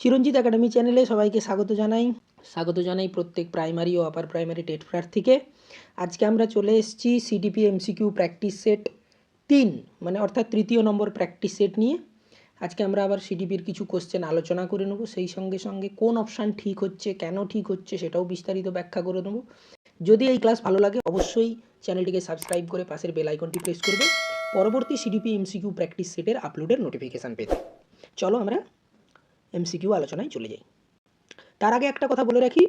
চিরঞ্জিত academy চ্যানেলে সবাইকে স্বাগত জানাই। স্বাগত জানাই প্রত্যেক প্রাইমারি ও আপার প্রাইমারি টেট প্রার্থীকে। আজকে আমরা চলে এসেছি সিডিপি এমসিকিউ প্র্যাকটিস সেট তিন মানে অর্থাৎ তৃতীয় নম্বর প্র্যাকটিস সেট নিয়ে। আজকে আমরা আবার সিডিপির কিছু কোশ্চেন আলোচনা করে নেব। সেই সঙ্গে সঙ্গে কোন অপশান ঠিক হচ্ছে, কেন ঠিক হচ্ছে সেটাও বিস্তারিত ব্যাখ্যা করে নেব। যদি এই ক্লাস ভালো লাগে অবশ্যই চ্যানেলটিকে সাবস্ক্রাইব করে পাশের বেল আইকনটি প্রেস করবে পরবর্তী সিডিপি এমসিকিউ প্র্যাকটিস সেটের আপলোডের নোটিফিকেশান পেতে। চলো আমরা এমসিকিউ আলোচনায় চলে যাই। তার আগে একটা কথা বলে রাখি,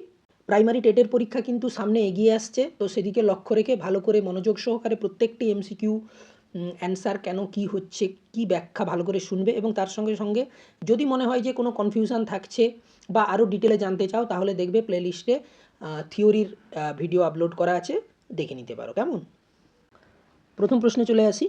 প্রাইমারি টেটের পরীক্ষা কিন্তু সামনে এগিয়ে আসছে, তো সেদিকে লক্ষ্য রেখে ভালো করে মনোযোগ সহকারে প্রত্যেকটি এমসিকিউ অ্যান্সার কেন কি হচ্ছে, কি ব্যাখ্যা ভালো করে শুনবে এবং তার সঙ্গে সঙ্গে যদি মনে হয় যে কোনো কনফিউশন থাকছে বা আরও ডিটেলে জানতে চাও, তাহলে দেখবে প্লেলিস্টে থিওরির ভিডিও আপলোড করা আছে, দেখে নিতে পারো। কেমন? প্রথম প্রশ্নে চলে আসি।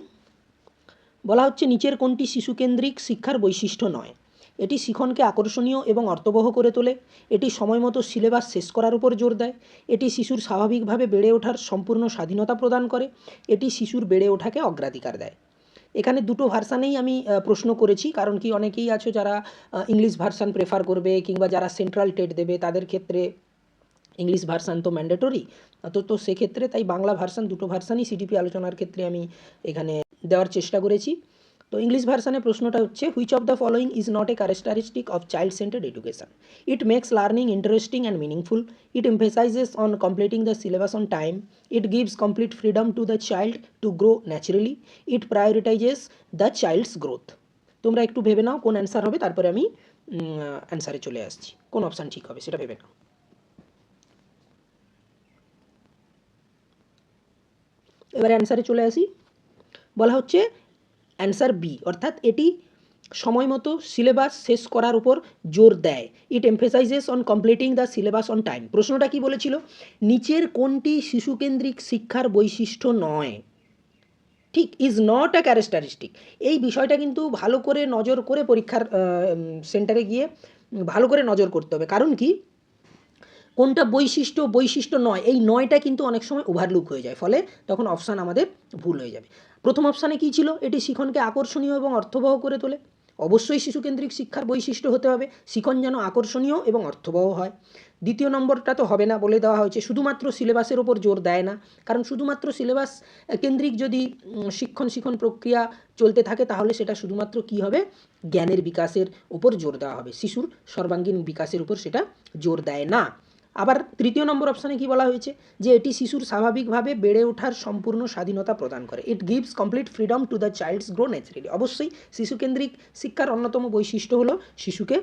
বলা হচ্ছে, নিচের কোনটি শিশুকেন্দ্রিক শিক্ষার বৈশিষ্ট্য নয়? এটি শিখনকে আকর্ষণীয় এবং অর্থবহ করে তোলে। এটি সময়মতো সিলেবাস শেষ করার উপর জোর দেয়। এটি শিশুর স্বাভাবিকভাবে বেড়ে ওঠার সম্পূর্ণ স্বাধীনতা প্রদান করে। এটি শিশুর বেড়ে ওঠাকে অগ্রাধিকার দেয়। এখানে দুটো ভার্সানেই আমি প্রশ্ন করেছি, কারণ কি অনেকেই আছো যারা ইংলিশ ভার্সান প্রেফার করবে কিংবা যারা সেন্ট্রাল টেট দেবে, তাদের ক্ষেত্রে ইংলিশ ভার্সান তো ম্যান্ডেটরি তো তো সেক্ষেত্রে তাই বাংলা ভার্সান, দুটো ভার্সানই সিডিপি আলোচনার ক্ষেত্রে আমি এখানে দেওয়ার চেষ্টা করেছি। তো ইংলিশ ভার্সানে প্রশ্নটা হচ্ছে which of the following is not a characteristic of child centred education it makes learning interesting and meaningful it emphasises on completing the syllabus on time it gives complete freedom to the child to grow naturally it prioritises the child's growth তোমরা একটু ভেবে নাও কোন answer হবে, তারপরে আমি অ্যান্সারে চলে আসছি। কোন অপশান ঠিক হবে, সেটা ভেবে নাও। এবারে অ্যান্সারে চলে আসি। বলা হচ্ছে অ্যান্সার বি অর্থাৎ এটি সময় মতো সিলেবাস শেষ করার উপর জোর দেয়। It emphasises on completing the syllabus on time প্রশ্নটা কি বলেছিল? নিচের কোনটি শিশুকেন্দ্রিক শিক্ষার বৈশিষ্ট্য নয়? ঠিক ইজ নট আ ক্যারেক্টারিস্টিক এই বিষয়টা কিন্তু ভালো করে নজর করে পরীক্ষার সেন্টারে গিয়ে ভালো করে নজর করতে হবে। কারণ কি? কোনটা বৈশিষ্ট্য বৈশিষ্ট্য নয়, এই নয়টা কিন্তু অনেক সময় ওভারলুক হয়ে যায়, ফলে তখন অপশান আমাদের ভুল হয়ে যাবে। প্রথম অপশানে কী ছিল? এটি শিখনকে আকর্ষণীয় এবং অর্থবহ করে তোলে। অবশ্যই শিশুকেন্দ্রিক শিক্ষার বৈশিষ্ট্য হতে হবে, শিখন যেন আকর্ষণীয় এবং অর্থবহ হয়। দ্বিতীয় নম্বরটা তো হবে না বলে দেওয়া হয়েছে, শুধুমাত্র সিলেবাসের ওপর জোর দেয় না, কারণ শুধুমাত্র সিলেবাস কেন্দ্রিক যদি শিক্ষণ শিখন প্রক্রিয়া চলতে থাকে, তাহলে সেটা শুধুমাত্র কি হবে? জ্ঞানের বিকাশের উপর জোর দেওয়া হবে। শিশুর সর্বাঙ্গীন বিকাশের উপর সেটা জোর দেয় না। আবার তৃতীয় নম্বর অপশানে কি বলা হয়েছে? যে এটি শিশুর স্বাভাবিকভাবে বেড়ে ওঠার সম্পূর্ণ স্বাধীনতা প্রদান করে। It gives complete freedom to the child's grow naturally অবশ্যই শিশুকেন্দ্রিক শিক্ষার অন্যতম বৈশিষ্ট্য হলো শিশুকে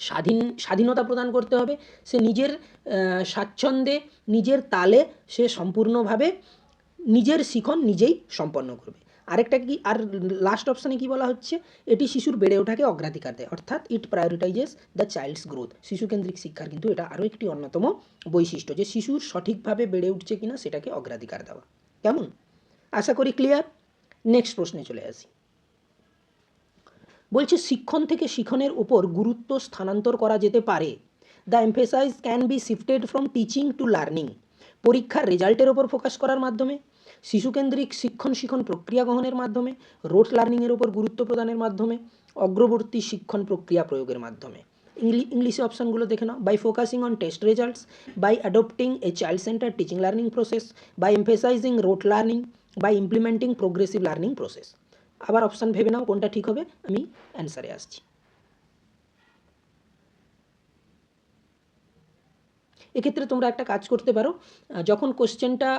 স্বাধীন, স্বাধীনতা প্রদান করতে হবে। সে নিজের স্বাচ্ছন্দ্যে, নিজের তালে সে সম্পূর্ণভাবে নিজের শিখন নিজেই সম্পন্ন করবে। আরেকটা কি, আর লাস্ট অপশানে কি বলা হচ্ছে? এটি শিশুর বেড়ে ওঠাকে অগ্রাধিকার দেয়। অর্থাৎ it prioritises the child's growth শিশুকেন্দ্রিক শিক্ষার কিন্তু এটা আরও একটি অন্যতম বৈশিষ্ট্য যে শিশুর সঠিকভাবে বেড়ে উঠছে কিনা সেটাকে অগ্রাধিকার দেওয়া। কেমন? আশা করি ক্লিয়ার নেক্সট প্রশ্নে চলে আসি। বলছে, শিক্ষণ থেকে শিখনের উপর গুরুত্ব স্থানান্তর করা যেতে পারে। The emphasise can be shifted from teaching to learning পরীক্ষার রেজাল্টের ওপর ফোকাস করার মাধ্যমে। শিশুকেন্দ্রিক শিক্ষণ শিখন প্রক্রিয়া গ্রহণের মাধ্যমে, রোট লার্নিংয়ের ওপর গুরুত্ব প্রদানের মাধ্যমে, অগ্রবর্তী শিক্ষণ প্রক্রিয়া প্রয়োগের মাধ্যমে। ইংলি, ইংলিশে অপশানগুলো দেখে নাও। By focusing on test results by adopting a child centre teaching learning process by emphasising rote learning by implementing progressive learning process আবার অপশান ভেবে নাও কোনটা ঠিক হবে, আমি অ্যান্সারে আসছি। এক্ষেত্রে তোমরা একটা কাজ করতে পারো যখন কোশ্চেনটা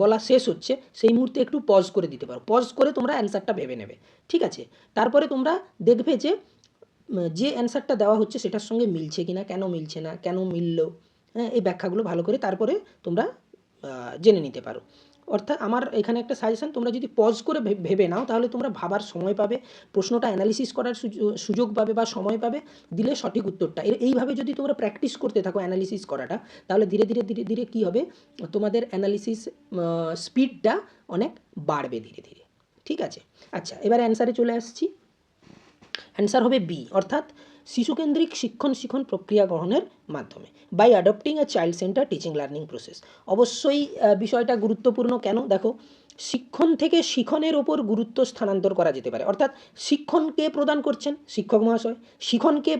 বলা শেষ হচ্ছে, সেই মুহূর্তে একটু পজ করে দিতে পারো। পজ করে তোমরা অ্যান্সারটা ভেবে নেবে, ঠিক আছে? তারপরে তোমরা দেখবে যে যে অ্যান্সারটা দেওয়া হচ্ছে সেটার সঙ্গে মিলছে কি না কেন মিলছে না, কেন মিললো হ্যাঁ এই ব্যাখ্যাগুলো ভালো করে তারপরে তোমরা জেনে নিতে পারো। অর্থাৎ আমার এখানে একটা সাজেশান তোমরা যদি পজ করে ভেবে নাও, তাহলে তোমরা ভাবার সময় পাবে, প্রশ্নটা অ্যানালিসিস করার সুযো- সুযোগ পাবে বা সময় পাবে, দিলে সঠিক উত্তরটা। এইভাবে যদি তোমরা প্র্যাকটিস করতে থাকো অ্যানালিসিস করাটা, তাহলে ধীরে ধীরে ধীরে ধীরে কী হবে? তোমাদের অ্যানালিসিস স্পিডটা অনেক বাড়বে ধীরে ধীরে। ঠিক আছে? আচ্ছা এবার অ্যান্সারে চলে আসছি। অ্যান্সার হবে বি অর্থাৎ শিশুকেন্দ্রিক শিক্ষণ শিখন প্রক্রিয়া গ্রহণের মাধ্যমে by adopting a child centre teaching learning process অবশ্যই বিষয়টা গুরুত্বপূর্ণ কেন? দেখো, শিক্ষণ থেকে শিখনের ওপর গুরুত্ব স্থানান্তর করা যেতে পারে। অর্থাৎ শিক্ষণকে প্রদান করছেন? শিক্ষক মহাশয়। শিখনকে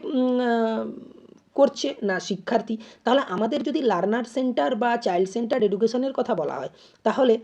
করছে না শিক্ষার্থী? তাহলে আমাদের যদি লার্নার সেন্টার বা চাইল্ড সেন্টার এডুকেশনের কথা বলা হয়, তাহলে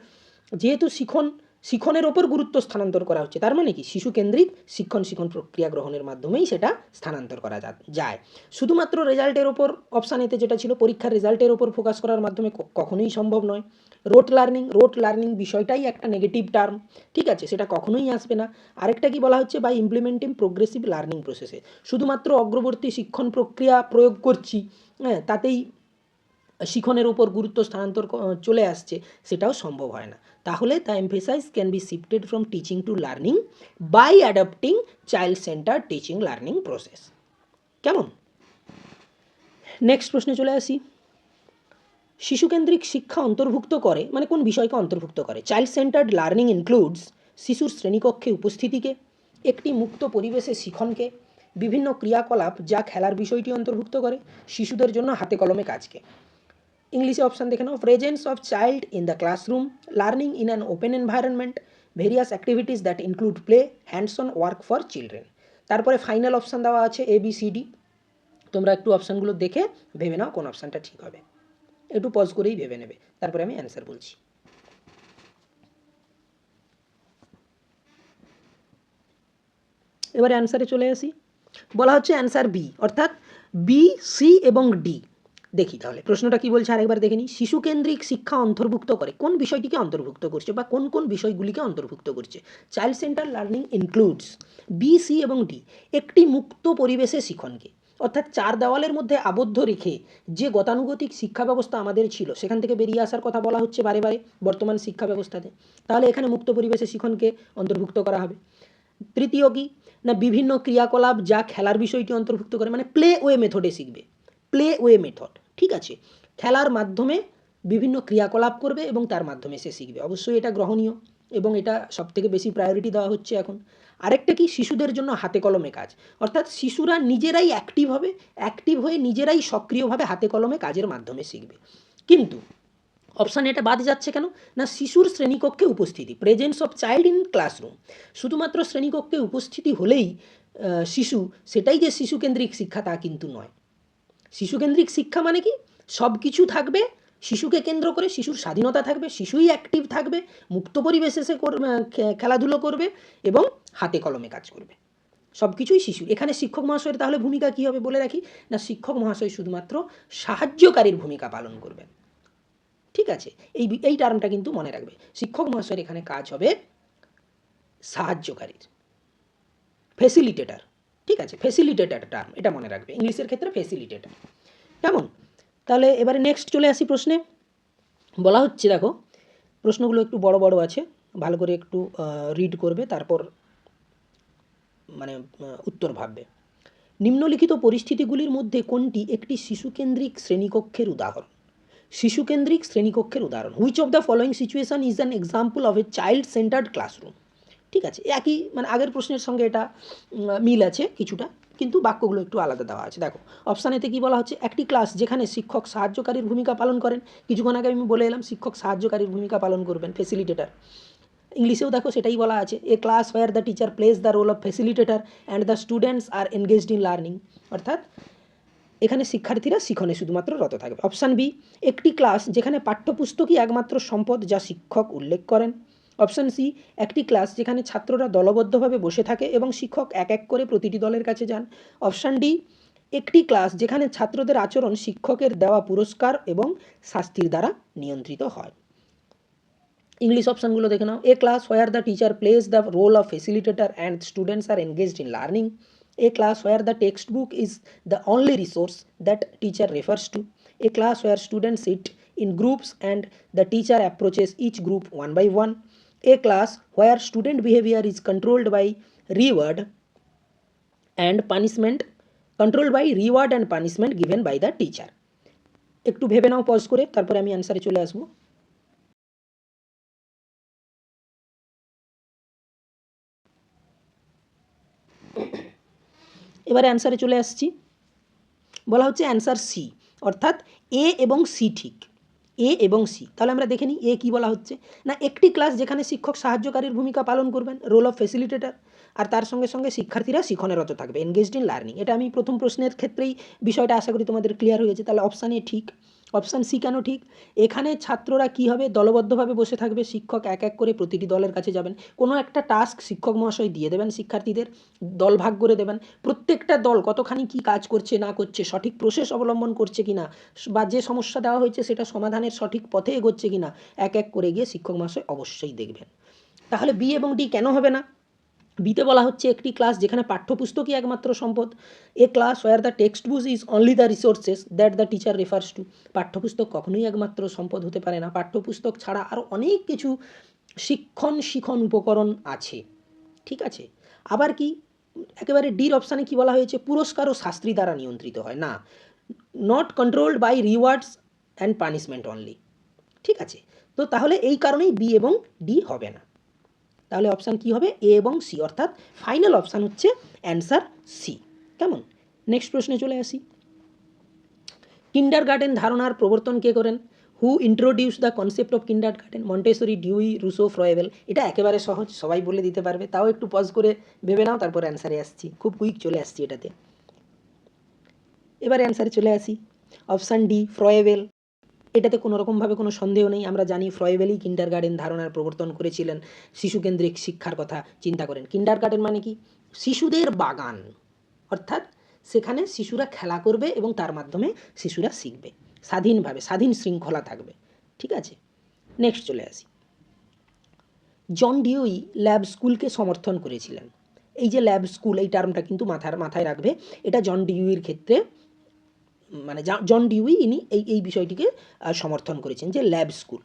যেহেতু শিখন শিখনের ওপর গুরুত্ব স্থানান্তর করা হচ্ছে। তার মানে কি? শিশু কেন্দ্রিক শিক্ষণ শিখন প্রক্রিয়া গ্রহণের মাধ্যমেই সেটা স্থানান্তর করা যায়। শুধুমাত্র রেজাল্টের ওপর অপশানেতে যেটা ছিল, পরীক্ষার রেজাল্টের ওপর ফোকাস করার মাধ্যমে কখনোই সম্ভব নয়। রোট লার্নিং রোট লার্নিং বিষয়টাই একটা নেগেটিভ টার্ম ঠিক আছে? সেটা কখনোই আসবে না। আরেকটা কি বলা হচ্ছে? বাই ইমপ্লিমেন্টিং প্রোগ্রেসিভ লার্নিং প্রসেসে শুধুমাত্র অগ্রবর্তী শিক্ষণ প্রক্রিয়া প্রয়োগ করছি হ্যাঁ তাতেই শিখনের উপর গুরুত্ব স্থানান্তর চলে আসছে, সেটাও সম্ভব হয় না। তাহলে the emphasise can be shifted from teaching to learning by adapting child centre teaching learning process কেমন? নেক্সট প্রশ্নে চলে আসি। শিশুকেন্দ্রিক শিক্ষা অন্তর্ভুক্ত করে মানে কোন বিষয়কে অন্তর্ভুক্ত করে? চাইল্ড সেন্টার্ড লার্নিং ইনক্লুডস শিশুর শ্রেণীকক্ষে উপস্থিতিকে, একটি মুক্ত পরিবেশে শিখনকে, বিভিন্ন ক্রিয়াকলাপ যা খেলার বিষয়টি অন্তর্ভুক্ত করে, শিশুদের জন্য হাতে কলমে কাজকে। ইংলিশে অপশান দেখে নাও। Presence of child in the classroom learning in an open environment various activities that include play hands on work for children তারপরে ফাইনাল অপশান দেওয়া আছে এ বি সি ডি তোমরা একটু অপশানগুলো দেখে ভেবে নাও কোন অপশানটা ঠিক হবে। একটু পজ করেই ভেবে নেবে। তারপরে আমি অ্যান্সার বলছি। এবারে অ্যান্সারে চলে আসি। বলা হচ্ছে অ্যান্সার বি অর্থাৎ বি সি এবং ডি দেখি তাহলে। প্রশ্নটা কি বলছে আরেকবার দেখে নিই। শিশুকেন্দ্রিক শিক্ষা অন্তর্ভুক্ত করে। কোন বিষয়টিকে অন্তর্ভুক্ত করছে বা কোন কোন বিষয়গুলিকে অন্তর্ভুক্ত করছে? Child centre learning includes B C এবং ডি একটি মুক্ত পরিবেশে শিখনকে। অর্থাৎ চার দেওয়ালের মধ্যে আবদ্ধ রেখে যে গতানুগতিক শিক্ষা ব্যবস্থা আমাদের ছিল, সেখান থেকে বেরিয়ে আসার কথা বলা হচ্ছে বারে বারে বর্তমান শিক্ষা ব্যবস্থাতে তাহলে এখানে মুক্ত পরিবেশে শিখনকে অন্তর্ভুক্ত করা হবে। তৃতীয় কি? না, বিভিন্ন ক্রিয়াকলাপ যা খেলার বিষয়টি অন্তর্ভুক্ত করে মানে প্লে ওয়ে মেথডে শিখবে। প্লে ওয়ে মেথড ঠিক আছে। খেলার মাধ্যমে বিভিন্ন ক্রিয়াকলাপ করবে এবং তার মাধ্যমে সে শিখবে। অবশ্যই এটা গ্রহণীয় এবং এটা সব থেকে বেশি প্রায়োরিটি দেওয়া হচ্ছে এখন। আরেকটা কি? শিশুদের জন্য হাতে কলমে কাজ। অর্থাৎ শিশুরা নিজেরাই অ্যাক্টিভ হবে অ্যাক্টিভ হয়ে নিজেরাই সক্রিয়ভাবে হাতে কলমে কাজের মাধ্যমে শিখবে। কিন্তু অপশান এটা বাদ যাচ্ছে কেন? না, শিশুর শ্রেণীকক্ষে উপস্থিতি presence of child in classroom শুধুমাত্র শ্রেণীকক্ষে উপস্থিতি হলেই শিশু, সেটাই যে শিশুকেন্দ্রিক শিক্ষা তা কিন্তু নয়। শিশুকেন্দ্রিক শিক্ষা মানে কি? সব কিছু থাকবে, শিশুকে কেন্দ্র করে শিশুর স্বাধীনতা থাকবে, শিশুই অ্যাক্টিভ থাকবে, মুক্ত পরিবেশে সে খেলাধুলো করবে এবং হাতে কলমে কাজ করবে। সব কিছুই শিশু। এখানে শিক্ষক মহাশয়ের তাহলে ভূমিকা কী হবে বলে রাখি? না, শিক্ষক মহাশয় শুধুমাত্র সাহায্যকারীর ভূমিকা পালন করবেন। ঠিক আছে? এই এই টার্মটা কিন্তু মনে রাখবে। শিক্ষক মহাশয়ের এখানে কাজ হবে সাহায্যকারীর। ফেসিলিটেটার ঠিক আছে ফেসিলিটেটার টার্ম এটা মনে রাখবে। ইংলিশের ক্ষেত্রে ফেসিলিটেটার কেমন? তাহলে এবারে নেক্সট চলে আসি প্রশ্নে। বলা হচ্ছে, দেখো, প্রশ্নগুলো একটু বড় বড় আছে, ভালো করে একটু রিড করবে, তারপর মানে উত্তর ভাববে। নিম্নলিখিত পরিস্থিতিগুলির মধ্যে কোনটি একটি শিশুকেন্দ্রিক শ্রেণীকক্ষের উদাহরণ? শিশুকেন্দ্রিক শ্রেণীকক্ষের উদাহরণ। Which of the following situation is an example of a child centred classroom ঠিক আছে, একই মানে আগের প্রশ্নের সঙ্গে এটা মিল আছে কিছুটা, কিন্তু বাক্যগুলো একটু আলাদা দেওয়া আছে। দেখো অপশান এতে কী বলা হচ্ছে? একটি ক্লাস যেখানে শিক্ষক সাহায্যকারীর ভূমিকা পালন করেন। কিছুক্ষণ আগে আমি বলে এলাম, শিক্ষক সাহায্যকারীর ভূমিকা পালন করবেন ফেসিলিটেটার ইংলিশেও দেখো সেটাই বলা আছে a class where the teacher plays the role of facilitator and the students are engaged in learning অর্থাৎ, এখানে শিক্ষার্থীরা শিখনে শুধুমাত্র রত থাকবে। অপশান বি একটি ক্লাস যেখানে পাঠ্যপুস্তকই একমাত্র সম্পদ যা শিক্ষক উল্লেখ করেন। অপশান সি একটি ক্লাস যেখানে ছাত্ররা দলবদ্ধভাবে বসে থাকে এবং শিক্ষক এক এক করে প্রতিটি দলের কাছে যান। অপশান ডি একটি ক্লাস যেখানে ছাত্রদের আচরণ শিক্ষকের দেওয়া পুরস্কার এবং শাস্তির দ্বারা নিয়ন্ত্রিত হয়। ইংলিশ অপশানগুলো দেখে নাও। A class where the teacher plays the role of facilitator and students are engaged in learning a class where the textbook is the only resource that teacher refers to a class where students sit in groups and the teacher approaches each group one by one. A class where student behavior is controlled by reward and punishment controlled by reward and punishment given by the teacher একটু ভেবে নাও pause করে তারপরে আমি অ্যান্সারে চলে আসব এবারে অ্যান্সারে চলে আসছি বলা হচ্ছে অ্যান্সার সি অর্থাৎ এ এবং সি ঠিক এ এবং সি তাহলে আমরা দেখে নিই এ কী বলা হচ্ছে। না, একটি ক্লাস যেখানে শিক্ষক সাহায্যকারীর ভূমিকা পালন করবেন রোল অফ ফেসিলিটেটার আর তার সঙ্গে সঙ্গে শিক্ষার্থীরা শিখনেরত থাকবে এনগেজড ইন লার্নিং এটা আমি প্রথম প্রশ্নের ক্ষেত্রেই বিষয়টা আশা করি তোমাদের ক্লিয়ার হয়েছে তাহলে অপশান এ ঠিক। অপশান সি কেন ঠিক? এখানে ছাত্ররা কী হবে? দলবদ্ধভাবে বসে থাকবে। শিক্ষক এক এক করে প্রতিটি দলের কাছে যাবেন। কোনো একটা টাস্ক শিক্ষক মহাশয় দিয়ে দেবেন শিক্ষার্থীদের। দল ভাগ করে দেবেন। প্রত্যেকটা দল কতখানি কি কাজ করছে, না করছে, সঠিক প্রসেস অবলম্বন করছে কিনা, বা যে সমস্যা দেওয়া হয়েছে সেটা সমাধানের সঠিক পথে এগোচ্ছে কিনা, এক এক করে গিয়ে শিক্ষক মহাশয় অবশ্যই দেখবেন। তাহলে বি এবং ডি কেন হবে না? বিতে বলা হচ্ছে একটি ক্লাস যেখানে পাঠ্যপুস্তকই একমাত্র সম্পদ। A class where the textbook is only the resources that the teacher refers to পাঠ্যপুস্তক কখনোই একমাত্র সম্পদ হতে পারে না। পাঠ্যপুস্তক ছাড়া আরও অনেক কিছু শিক্ষণ শিখন উপকরণ আছে। ঠিক আছে? আবার কি? একেবারে ডির অপশানে কি বলা হয়েছে? পুরস্কার ও শাস্ত্রী দ্বারা নিয়ন্ত্রিত হয়। না। Not controlled by rewards and punishment only ঠিক আছে? তো তাহলে এই কারণেই বি এবং ডি হবে না। তাহলে অপশান কি হবে? এ এবং সি অর্থাৎ ফাইনাল অপশান হচ্ছে অ্যান্সার সি কেমন? নেক্সট প্রশ্নে চলে আসি। কিন্ডার গার্ডেন ধারণার প্রবর্তন কে করেন? Who introduce the concept of kindergarten Montessori Dewey Rousseau Froebel এটা একেবারে সহজ, সবাই বলে দিতে পারবে। তাও একটু পজ করে ভেবে নাও, তারপর অ্যান্সারে আসছি। খুব কুইক চলে আসছি এটাতে। এবার অ্যান্সারে চলে আসি। অপশান ডি ফ্রয়েবেল এটাতে কোনো রকমভাবে কোনো সন্দেহ নেই। আমরা জানি ফ্রয়েবেলই কিন্ডার গার্ডেন ধারণার প্রবর্তন করেছিলেন। শিশুকেন্দ্রিক শিক্ষার কথা চিন্তা করেন। কিন্ডার গার্ডেন মানে কি? শিশুদের বাগান। অর্থাৎ সেখানে শিশুরা খেলা করবে এবং তার মাধ্যমে শিশুরা শিখবে। স্বাধীনভাবে, স্বাধীন শৃঙ্খলা থাকবে। ঠিক আছে? নেক্সট চলে আসি। জন ডিউই ল্যাব স্কুলকে সমর্থন করেছিলেন। এই যে ল্যাব স্কুল, এই টার্মটা কিন্তু মাথার, মাথায় রাখবে। এটা জন ডিউইর ক্ষেত্রে মানে জন ডিউই ইনি এই এই বিষয়টিকে সমর্থন করেছেন যে lab school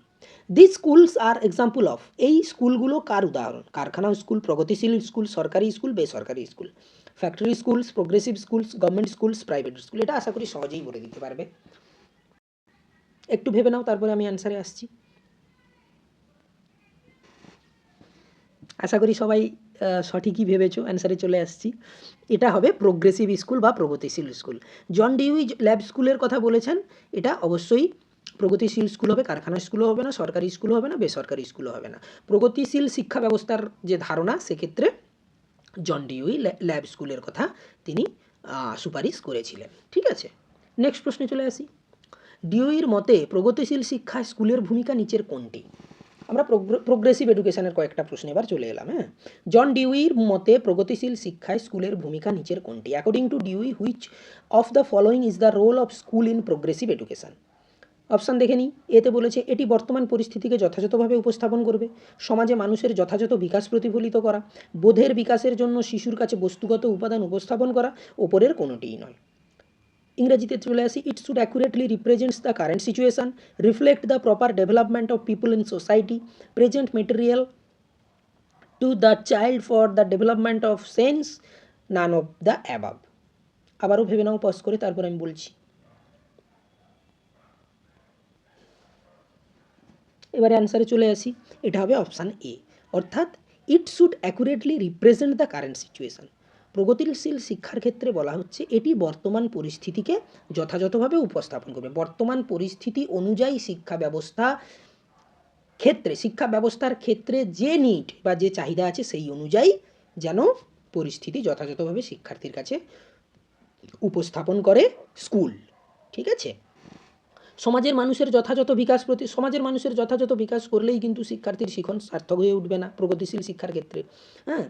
the schools are example of এই স্কুলগুলো কার উদাহরণ? কারখানা স্কুল, প্রগতিশীল স্কুল, সরকারি স্কুল, বেসরকারি school? Factory schools progressive schools government schools private school এটা আশা করি সহজেই বলে দিতে পারবে। একটু ভেবে নাও, তারপরে আমি অ্যান্সারে আসছি। আশা করি সবাই সঠিকই ভেবেছো অ্যান্সারে চলে আসছি। এটা হবে প্রোগ্রেসিভ স্কুল বা প্রগতিশীল স্কুল জন ডিউই ল্যাব স্কুলের কথা বলেছেন, এটা অবশ্যই প্রগতিশীল স্কুল হবে, কারখানা স্কুলও হবে না, সরকারি স্কুলও হবে না, বেসরকারি স্কুলও হবে না। প্রগতিশীল শিক্ষা ব্যবস্থার যে ধারণা, সেক্ষেত্রে জন ডিউই ল্যাব স্কুলের কথা তিনি সুপারিশ করেছিলেন। ঠিক আছে? নেক্সট প্রশ্নে চলে আসি। ডিউইর মতে, প্রগতিশীল শিক্ষায় স্কুলের ভূমিকা নিচের কোনটি? আমরা প্রোগ্রেসিভ এডুকেশনের কয়েকটা প্রশ্ন এবার চলে এলাম হ্যাঁ? জন ডিউইর মতে প্রগতিশীল শিক্ষায় স্কুলের ভূমিকা নিচের কোনটি? According to Dewey which of the following is the role of school in progressive education option দেখে নিই। এতে বলেছে, এটি বর্তমান পরিস্থিতিকে যথাযথভাবে উপস্থাপন করবে। সমাজে মানুষের যথাযথ বিকাশ প্রতিফলিত করা, বোধের বিকাশের জন্য শিশুর কাছে বস্তুগত উপাদান উপস্থাপন করা, ওপরের কোনোটিই নয়। ইংরেজিতে চলে আসি it should accurately represents the current situation reflect the proper development of people in society present material to the child for the development of sense none of the above আবারও ভেবে নাও পজ করে, তারপর আমি বলছি। এবারে অ্যান্সারে চলে আসি, এটা হবে অপশান এ অর্থাৎ it should accurately represent the current situation প্রগতিশীল শিক্ষার ক্ষেত্রে বলা হচ্ছে এটি বর্তমান পরিস্থিতিকে যথাযথভাবে উপস্থাপন করবে। বর্তমান পরিস্থিতি অনুযায়ী শিক্ষা ব্যবস্থা ক্ষেত্রে, শিক্ষা ব্যবস্থার ক্ষেত্রে যে নিড বা যে চাহিদা আছে সেই অনুযায়ী যেন পরিস্থিতি যথাযথভাবে শিক্ষার্থীর কাছে উপস্থাপন করে স্কুল। ঠিক আছে? সমাজের মানুষের যথাযথ বিকাশ প্রতি, সমাজের মানুষের যথাযথ বিকাশ করলেই কিন্তু শিক্ষার্থীর শিখন সার্থক হয়ে উঠবে না প্রগতিশীল শিক্ষার ক্ষেত্রে। হ্যাঁ?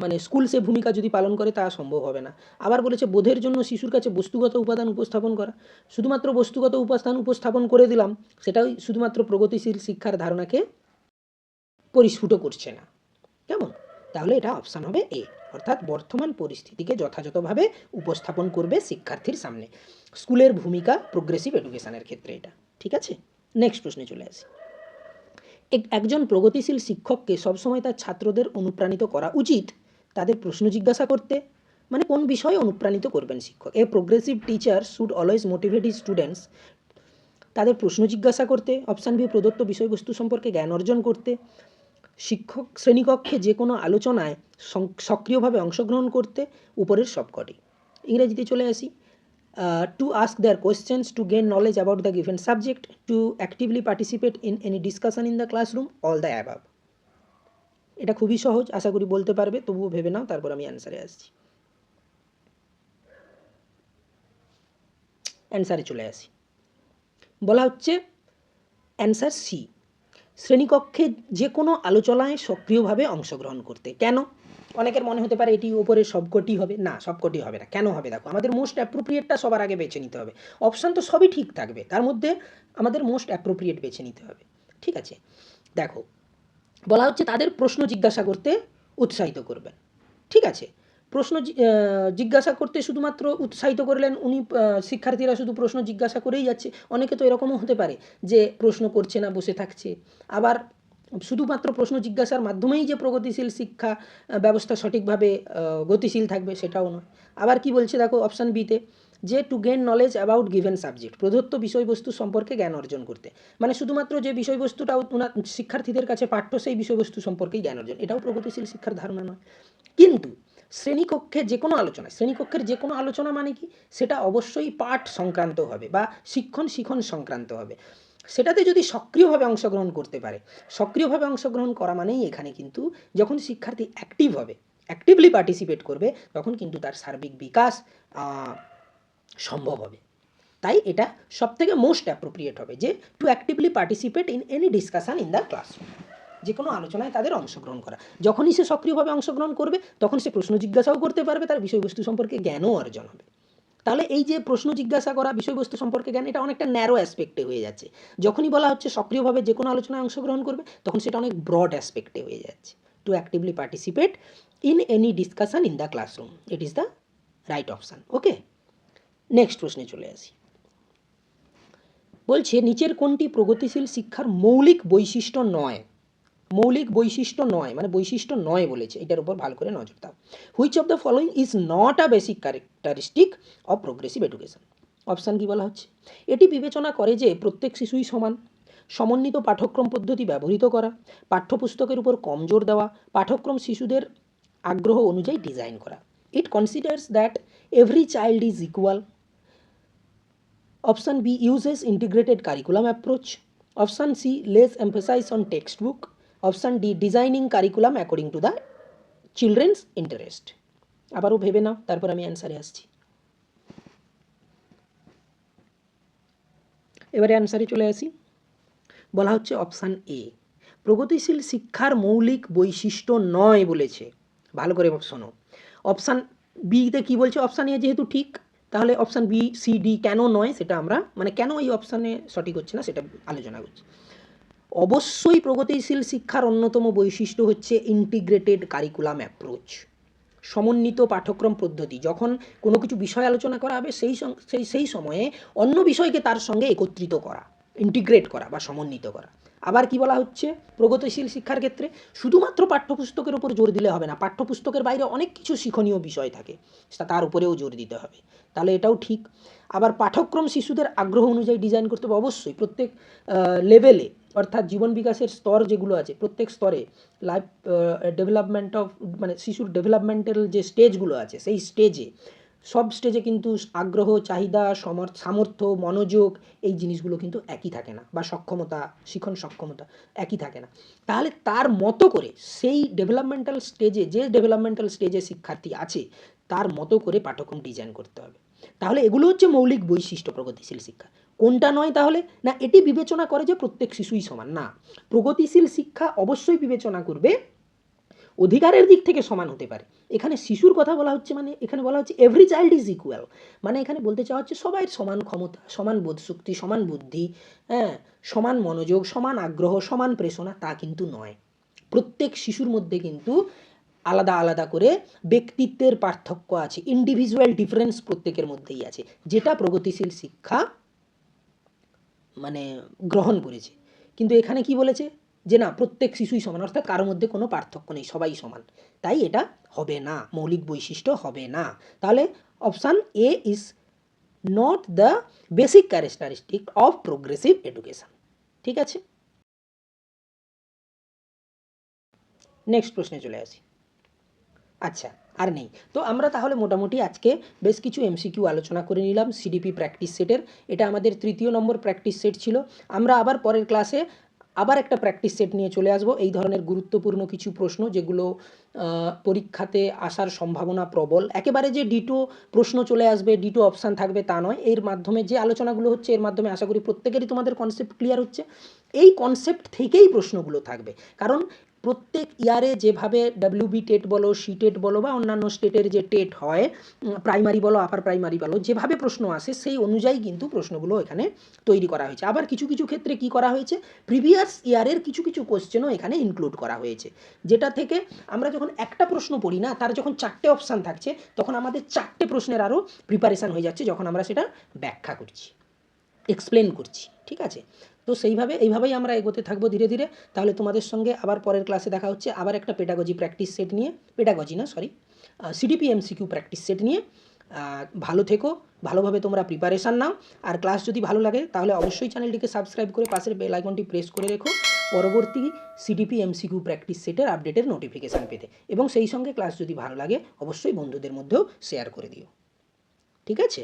মানে স্কুল সে ভূমিকা যদি পালন করে, তা সম্ভব হবে না। আবার বলেছে, বোধের জন্য শিশুর কাছে বস্তুগত উপাদান উপস্থাপন করা। শুধুমাত্র বস্তুগত উপাদান উপস্থাপন করে দিলাম, সেটাই শুধুমাত্র প্রগতিশীল শিক্ষার ধারণাকে পরিস্ফুট করছে না। কেমন? তাহলে এটা অপশান হবে এ অর্থাৎ বর্তমান পরিস্থিতিকে যথাযথভাবে উপস্থাপন করবে শিক্ষার্থীর সামনে। স্কুলের ভূমিকা প্রোগ্রেসিভ এডুকেশনের ক্ষেত্রে এটা। ঠিক আছে? নেক্সট প্রশ্নে চলে আসি। একজন প্রগতিশীল শিক্ষককে সবসময় তার ছাত্রদের অনুপ্রাণিত করা উচিত, তাদের প্রশ্ন জিজ্ঞাসা করতে। মানে কোন বিষয়ে অনুপ্রাণিত করবেন শিক্ষক? A progressive teacher should always motivate students তাদের প্রশ্ন জিজ্ঞাসা করতে অপশান বি প্রদত্ত বিষয়বস্তু সম্পর্কে জ্ঞান অর্জন করতে। শিক্ষক শ্রেণীকক্ষে যে কোনো আলোচনায় সক্রিয়ভাবে অংশগ্রহণ করতে, উপরের সবকটি। ইংরেজিতে চলে আসি। To ask their questions to gain knowledge about the given subject to actively participate in any discussion in the classroom all the above এটা খুবই সহজ, আশা করি বলতে পারবে, তবুও ভেবে নাও, তারপর আমি অ্যান্সারে আসছি। অ্যান্সারে চলে আসি। বলা হচ্ছে অ্যান্সার সি শ্রেণীকক্ষে যে কোনো আলোচনায় সক্রিয়ভাবে অংশগ্রহণ করতে। কেন? অনেকের মনে হতে পারে এটি উপরে সবকটি হবে। না, সবকটি হবে না। কেন হবে? দেখো, আমাদের মোস্ট অ্যাপ্রোপ্রিয়েটটা সবার আগে বেছে নিতে হবে। অপশান তো সবই ঠিক থাকবে। তার মধ্যে আমাদের মোস্ট অ্যাপ্রোপ্রিয়েট বেছে নিতে হবে। ঠিক আছে? দেখো, বলা হচ্ছে তাদের প্রশ্ন জিজ্ঞাসা করতে উৎসাহিত করবেন। ঠিক আছে? প্রশ্ন জিজ্ঞাসা করতে শুধুমাত্র উৎসাহিত করলেন উনি শিক্ষার্থীরা শুধু প্রশ্ন জিজ্ঞাসা করেই যাচ্ছে। অনেকে তো এরকমও হতে পারে যে প্রশ্ন করছে না, বসে থাকছে। আবার শুধুমাত্র প্রশ্ন জিজ্ঞাসার মাধ্যমেই যে প্রগতিশীল শিক্ষা ব্যবস্থা সঠিকভাবে গতিশীল থাকবে সেটাও নয়। আবার কি বলছে দেখো অপশান বিতে যে to gain knowledge about given subject প্রদত্ত বিষয়বস্তু সম্পর্কে জ্ঞান অর্জন করতে। মানে শুধুমাত্র যে বিষয়বস্তুটা ওনার শিক্ষার্থীদের কাছে পাঠ্য, সেই বিষয়বস্তু সম্পর্কেই জ্ঞান অর্জন। এটাও প্রগতিশীল শিক্ষার ধারণা নয়। কিন্তু শ্রেণীকক্ষে যে কোনো আলোচনা। শ্রেণীকক্ষের যে কোনো আলোচনা মানে কি? সেটা অবশ্যই পাঠ সংক্রান্ত হবে বা শিক্ষণ শিখন সংক্রান্ত হবে। সেটাতে যদি সক্রিয়ভাবে অংশগ্রহণ করতে পারে, সক্রিয়ভাবে অংশগ্রহণ করা মানেই এখানে কিন্তু যখন শিক্ষার্থী অ্যাক্টিভ হবে অ্যাক্টিভলি পার্টিসিপেট করবে, তখন কিন্তু তার সার্বিক বিকাশ সম্ভব হবে। তাই এটা সব থেকে মোস্ট অ্যাপ্রোপ্রিয়েট হবে যে to actively participate in any discussion in the classroom যে কোনো আলোচনায় তাদের অংশগ্রহণ করা। যখনই সে সক্রিয়ভাবে অংশগ্রহণ করবে, তখন সে প্রশ্ন জিজ্ঞাসাও করতে পারবে, তার বিষয়বস্তু সম্পর্কে জ্ঞানও অর্জন হবে। তাহলে এই যে প্রশ্ন জিজ্ঞাসা করা, বিষয়বস্তু সম্পর্কে জ্ঞান, এটা অনেকটা ন্যারো অ্যাসপেক্টে হয়ে যাচ্ছে। যখনই বলা হচ্ছে সক্রিয়ভাবে যে কোনো আলোচনায় অংশগ্রহণ করবে, তখন সেটা অনেক ব্রড অ্যাসপেক্টে হয়ে যাচ্ছে। To actively participate in any discussion in the classroom it is the right option okay next প্রশ্নে চলে আসি। বলছে, নিচের কোনটি প্রগতিশীল শিক্ষার মৌলিক বৈশিষ্ট্য নয়? মৌলিক বৈশিষ্ট্য নয় মানে বৈশিষ্ট্য নয় বলেছে, এটার উপর ভালো করে নজর দাও। Which of the following is not a basic characteristic of progressive education option কি বলা হচ্ছে? এটি বিবেচনা করে যে প্রত্যেক শিশুই সমান। সমন্বিত পাঠ্যক্রম পদ্ধতি ব্যবহৃত করা, পাঠ্যপুস্তকের উপর কম জোর দেওয়া, পাঠ্যক্রম শিশুদের আগ্রহ অনুযায়ী ডিজাইন করা। It considers that every child is equal option B uses integrated integrated approach option C lays lays on text textbook. Option D designing curriculum according to the children's interest আবারও ভেবে নাও, তারপর আমি অ্যান্সারে আসছি। এবারে অ্যান্সারে চলে আসি। বলা হচ্ছে অপশান এ প্রগতিশীল শিক্ষার মৌলিক বৈশিষ্ট্য নয় বলেছে। ভালো করে শোনো। অপশান বিতে কি বলছে? অপশান এ যেহেতু ঠিক, তাহলে অপশান বি সি ডি কেন নয় সেটা আমরা মানে কেন এই অপশানে সঠিক হচ্ছে না সেটা আলোচনা করছি। অবশ্যই প্রগতিশীল শিক্ষার অন্যতম বৈশিষ্ট্য হচ্ছে ইন্টিগ্রেটেড কারিকুলাম অ্যাপ্রোচ সমন্বিত পাঠ্যক্রম পদ্ধতি, যখন কোনো কিছু বিষয় আলোচনা করা হবে, সেই সেই সেই সময়ে অন্য বিষয়কে তার সঙ্গে একত্রিত করা ইন্টিগ্রেট করা বা সমন্বিত করা। আবার কি বলা হচ্ছে? প্রগতিশীল শিক্ষার ক্ষেত্রে শুধুমাত্র পাঠ্যপুস্তকের উপর জোর দিলে হবে না, পাঠ্যপুস্তকের বাইরে অনেক কিছু শিক্ষণীয় বিষয় থাকে তার উপরেও জোর দিতে হবে। তাহলে এটাও ঠিক। আবার পাঠ্যক্রম শিশুদের আগ্রহ অনুযায়ী ডিজাইন করতে হবে, অবশ্যই প্রত্যেক লেভেলে অর্থাৎ জীবন বিকাশের স্তর যেগুলো আছে, প্রত্যেক স্তরে লাইফ ডেভেলপমেন্ট অফ মানে শিশুর ডেভেলপমেন্টাল যে স্টেজগুলো আছে, সেই স্টেজে সব স্টেজে কিন্তু আগ্রহ, চাহিদা, সমর, সামর্থ্য, মনোযোগ, এই জিনিসগুলো কিন্তু একই থাকে না, বা সক্ষমতা, শিখন সক্ষমতা একই থাকে না। তাহলে তার মতো করে সেই ডেভেলপমেন্টাল স্টেজে যে ডেভেলপমেন্টাল স্টেজে শিক্ষার্থী আছে, তার মতো করে পাঠ্যক্রম ডিজাইন করতে হবে। তাহলে এগুলো হচ্ছে মৌলিক বৈশিষ্ট্য প্রগতিশীল শিক্ষা। কোনটা নয় তাহলে? না, এটি বিবেচনা করে যে প্রত্যেক শিশুই সমান। না, প্রগতিশীল শিক্ষা অবশ্যই বিবেচনা করবে। অধিকারের দিক থেকে সমান হতে পারে। এখানে শিশুর কথা বলা হচ্ছে মানে এখানে বলা হচ্ছে এভরি চাইল্ড ইজ ইকুয়াল মানে এখানে বলতে চাওয়া হচ্ছে সবাই সমান ক্ষমতা, সমান বোধশক্তি সমান বুদ্ধি হ্যাঁ সমান মনোযোগ, সমান আগ্রহ, সমান প্রেষণা তা কিন্তু নয়। প্রত্যেক শিশুর মধ্যে কিন্তু আলাদা আলাদা করে ব্যক্তিত্বের পার্থক্য আছে। ইন্ডিভিজুয়াল ডিফারেন্স প্রত্যেকের মধ্যেই আছে। যেটা প্রগতিশীল শিক্ষা মানে গ্রহণ করেছে। কিন্তু এখানে কি বলেছে? যে না, প্রত্যেক শিশুই সমান, অর্থাৎ কারোর মধ্যে কোনো পার্থক্য নেই, সবাই সমান। তাই এটা হবে না, মৌলিক বৈশিষ্ট্য হবে না। তাহলে option A is not the basic characteristic of progressive education ঠিক আছে? নেক্সট প্রশ্নে চলে আসি। আচ্ছা আর নেই। তো আমরা তাহলে মোটামুটি আজকে বেশ কিছু এমসিকিউ আলোচনা করে নিলাম সিডিপি প্র্যাকটিস সেটের এটা আমাদের তৃতীয় নম্বর প্র্যাকটিস সেট ছিল। আমরা আবার পরের ক্লাসে আবার একটা প্র্যাকটিস সেট নিয়ে চলে আসব। এই ধরনের গুরুত্বপূর্ণ কিছু প্রশ্ন যেগুলো পরীক্ষাতে আসার সম্ভাবনা প্রবল। একেবারে যে ডিটো প্রশ্ন চলে আসবে ডিটো অপশান থাকবে তা নয়। এর মাধ্যমে যে আলোচনাগুলো হচ্ছে, এর মাধ্যমে আশা করি প্রত্যেকেরই তোমাদের কনসেপ্ট ক্লিয়ার হচ্ছে। এই কনসেপ্ট থেকেই প্রশ্নগুলো থাকবে। কারণ প্রত্যেক ইয়ারে যেভাবে ডাব্লিউবি টেট বলো সি টেট বলো বা অন্যান্য স্টেটের যে টেট হয় প্রাইমারি বলো আপার প্রাইমারি বলো, যেভাবে প্রশ্ন আসে সেই অনুযায়ী কিন্তু প্রশ্নগুলো এখানে তৈরি করা হয়েছে। আবার কিছু কিছু ক্ষেত্রে কি করা হয়েছে? প্রিভিয়াস ইয়ারের কিছু কিছু কোশ্চেনও এখানে ইনক্লুড করা হয়েছে। যেটা থেকে আমরা যখন একটা প্রশ্ন পড়ি না, তার যখন চারটে অপশান থাকছে, তখন আমাদের চারটে প্রশ্নের আরও প্রিপারেশান হয়ে যাচ্ছে যখন আমরা সেটা ব্যাখ্যা করছি এক্সপ্লেন করছি, ঠিক আছে? তো সেইভাবে, এইভাবেই আমরা এগোতে থাকব ধীরে ধীরে। তাহলে তোমাদের সঙ্গে আবার পরের ক্লাসে দেখা হচ্ছে। আবার একটা পেডাগজি প্র্যাকটিস সেট নিয়ে। পেডাগজি না sorry CDP MCQ practice set নিয়ে। ভালো থেকো, ভালোভাবে তোমরা প্রিপারেশান নাও। আর ক্লাস যদি ভালো লাগে, তাহলে অবশ্যই চ্যানেলটিকে সাবস্ক্রাইব করে পাশের বেল আইকনটি প্রেস করে রেখো। পরবর্তী সিডিপি এমসিকিউ প্র্যাকটিস সেটের আপডেটের নোটিফিকেশান পেতে। এবং সেই সঙ্গে ক্লাস যদি ভালো লাগে, অবশ্যই বন্ধুদের মধ্যেও শেয়ার করে দিও। ঠিক আছে?